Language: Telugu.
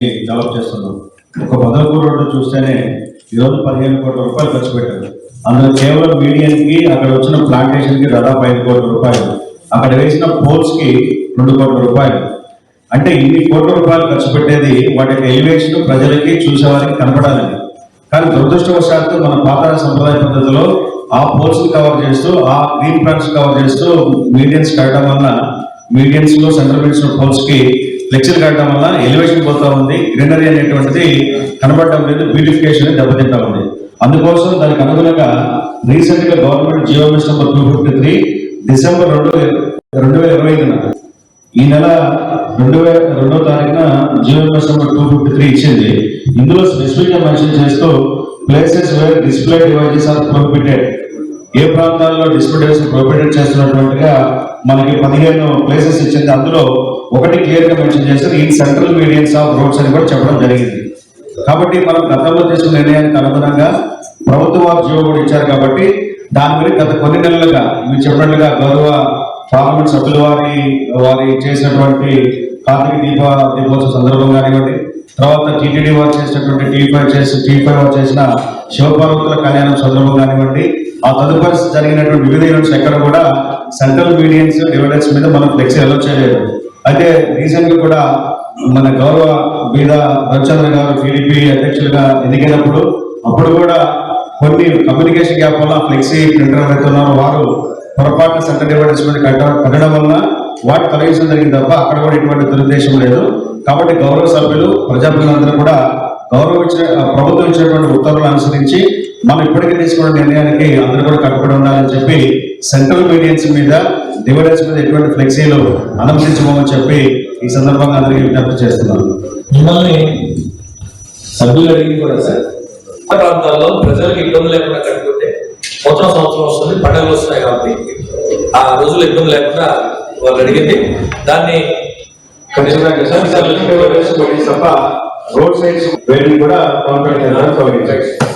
డెవలప్ చేస్తున్నాం. ఒక బదల్పూర్ రోడ్డు చూస్తేనే ఈరోజు పదిహేను కోట్ల రూపాయలు ఖర్చు పెట్టారు. అందులో కేవలం మీడియం అక్కడ వచ్చిన ప్లాంటేషన్కి దాదాపు ఐదు కోట్ల రూపాయలు. అక్కడ వేసిన పోల్స్కి రెండు కోట్ల రూపాయలు. అంటే ఇన్ని కోట్ల రూపాయలు ఖర్చు పెట్టేది వాటి యొక్క ఎలివేషన్ ప్రజలకి చూసేవారికి కనపడాలని కానీ దురదృష్టవశాత్తు మన పాత సంప్రదాయ పద్ధతిలో ఆ పోల్స్ కవర్ చేస్తూ ఆ గ్రీన్ ప్లాంట్స్ కవర్ చేస్తూ మీడియన్స్ కట్టడం వల్ల మీడియన్స్లో సెంట్రల్ మినిస్టర్ పోల్స్కి ఫ్లెక్సీలు కట్టడం వల్ల ఎలివేషన్ పోతా ఉంది గ్రీనరీ అనేటువంటిది కనబడడం లేదు బ్యూటిఫికేషన్ దెబ్బతింటా ఉంది. అందుకోసం దానికి అనుగుణంగా రీసెంట్గా government G O mission number two fifty three December రెండు రెండు వేల ఇరవై ఐదున ఈ నెల రెండు వేల రెండో తారీఖున G O mission number two fifty three ఇచ్చింది. ఇందులో స్పెసిఫిక్గా మెన్షన్ చేస్తూ places where display devices are prohibited ఏ ప్రాంతాల్లో డిస్ప్లే డివైజెస్ ప్రొహిబిటెడ్ చేస్తున్నటువంటిగా మనకి పదిహేను ప్లేసెస్ ఇచ్చింది. అందులో ఒకటి క్లియర్గా మెన్షన్ చేశారు. ఈ సెంట్రల్ మీడియన్స్ ఆఫ్ రోడ్స్ అని కూడా చెప్పడం జరిగింది. కాబట్టి మనం గతంలో చేసిన నిర్ణయానికి అనుగుణంగా ప్రభుత్వ వారు జీవో కూడా ఇచ్చారు కాబట్టి దాని గురించి గత కొన్ని నెలలుగా మీరు చెప్పినట్లుగా గౌరవ పార్లమెంట్ సభ్యుల వారి వారి చేసినటువంటి కార్తీక దీప దీపోత్సవ సందర్భం కానివ్వండి తర్వాత టీటీడీ వారు చేసినటువంటి టీ ఫైవ్ చేసి టీ ఫైవ్ వారు చేసిన శివపార్వతుల కళ్యాణం సందర్భం కానివ్వండి ఆ తదుపరి జరిగినటువంటి వివిధ ఈవెంట్స్ ఎక్కడ కూడా సెంట్రల్ మీడియన్స్ డివిడెన్స్ మీద మనం ఫ్లెక్సీ అలో చేయలేదు. అయితే రీసెంట్గా కూడా మన గౌరవ బీద రవిచంద్ర గారు టీడీపీ అధ్యక్షులుగా ఎన్నికైనప్పుడు అప్పుడు కూడా కొన్ని కమ్యూనికేషన్ గ్యాప్ వల్ల ఫ్లెక్సీ ప్రింటర్ పెడుతున్నారు వారు పొరపాటున సెంటర్ అడ్వర్టైజ్మెంట్ కట్టడం వల్ల వాటి తొలగించడం జరిగింది తప్ప అక్కడ కూడా ఎటువంటి దురుద్దేశం లేదు. కాబట్టి గౌరవ సభ్యులు ప్రజాప్రతినిధులందరూ కూడా గౌరవం ఇచ్చిన ప్రభుత్వం ఇచ్చినటువంటి ఉత్తర్వులు అనుసరించి మనం ఇప్పటికే తీసుకున్న నిర్ణయానికి అందరూ కూడా కట్టుబడి ఉండాలని చెప్పి సెంట్రల్ మీడియన్స్ మీద డివైడర్స్ మీద ఎటువంటి ఫ్లెక్సీలు అనుమతించమని చెప్పి ఈ సందర్భంగా అందరికీ విజ్ఞప్తి చేస్తున్నాను మిమ్మల్ని సభ్యులు అడిగి కూడా సార్ ఆ ప్రాంతాల్లో ప్రజలకు ఇబ్బంది లేకుండా కట్టుకుంటే సంవత్సరం సంవత్సరం వస్తుంది పండుగలు వస్తున్నాయి కాబట్టి ఆ రోజులు ఇబ్బంది లేకుండా వాళ్ళు అడిగింది దాన్ని తప్ప రోడ్ సైడ్స్ కూడా కాంట్రాక్ట్